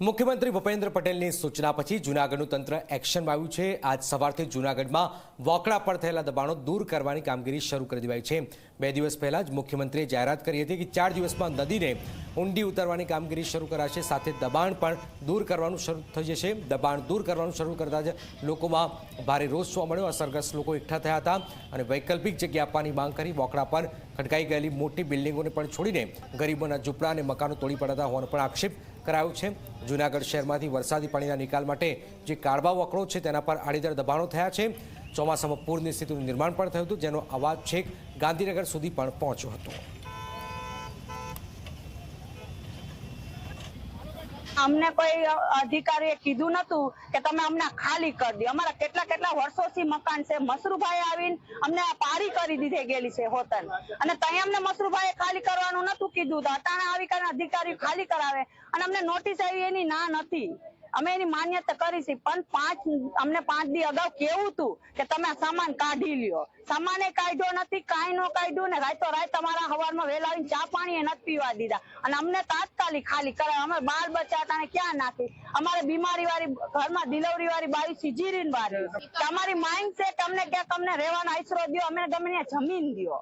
મુખ્યમંત્રી ભૂપેન્દ્ર પટેલની સૂચના પછી જૂનાગઢનું તંત્ર એક્શનમાં આવ્યું છે. આજ સવારથી જૂનાગઢમાં વોકડા પર થયેલા દબાણો દૂર કરવાની કામગીરી શરૂ કરી દેવાઈ છે. બે દિવસ પહેલા જ મુખ્યમંત્રીએ જાહેરાત કરી હતી કે ચાર દિવસમાં નદીને ઊંડી ઉતારવાની કામગીરી શરૂ કરાશે. સાથે દબાણ પણ દૂર કરવાનું શરૂ થઈ જશે. દબાણ દૂર કરવાનું શરૂ કરતા જ લોકોમાં ભારે રોષ જોવા મળ્યો. અસરગ્રસ્ત લોકો એકઠા થયા હતા અને વૈકલ્પિક જગ્યા આપવાની માંગ કરી. વોકડા પર ખટકાઈ ગયેલી મોટી બિલ્ડિંગોને પણ છોડીને ગરીબોના ઝૂંપડા અને મકાનો તોડી પડતા હોવાનો પણ આક્ષેપ કરાયો છે. જૂનાગઢ શહેરમાંથી વરસાદી પાણીના નિકાલ માટે જે કાળબા અકળો છે તેના પર આડીદર દબાણો થયા છે. ચોમાસામાં પૂરની સ્થિતિનું નિર્માણ પણ થયું હતું, જેનો અવાજ છેક ગાંધીનગર સુધી પણ પહોંચ્યો હતો. અમને કોઈ અધિકારીએ કીધું નતું કે તમે અમને ખાલી કરી દો. અમારા કેટલા કેટલા વર્ષોથી મકાન છે. મસરૂભાઈ આવીને અમને પારી કરી દીધી ગયેલી છે હોતન. અને ત્યાં અમને મસરૂભાઈ ખાલી કરવાનું નતું કીધું. અટાણા આવી કરીને અધિકારી ખાલી કરાવે. અને અમને નોટિસ આવી એની ના નથી. અમે એની માન્યતા કરી છે, પણ પાંચ, અમને પાંચ દી અગાઉ કેવું હતું કે તમે સામાન કાઢી લ્યો. સામાન એ કાઢ્યો નથી, કાંઈ નો કાઢ્યું ને રાતો રાત તમારા હવારમાં વહેલા આવીને ચા પાણી એ નથી પીવા દીધા. અને અમને તાત્કાલિક ખાલી કરાવે. અમે બાળ બચાતા ને ક્યાં નાખી? અમારે બીમારી વાળી ઘરમાં ડિલિવરી વાળી બાઈ સીજીરીન વાળી તમારી માઇન્ડ કે અમને ક્યાંક અમને રહેવાનો આશરો દો અમને ગમે જમીન દો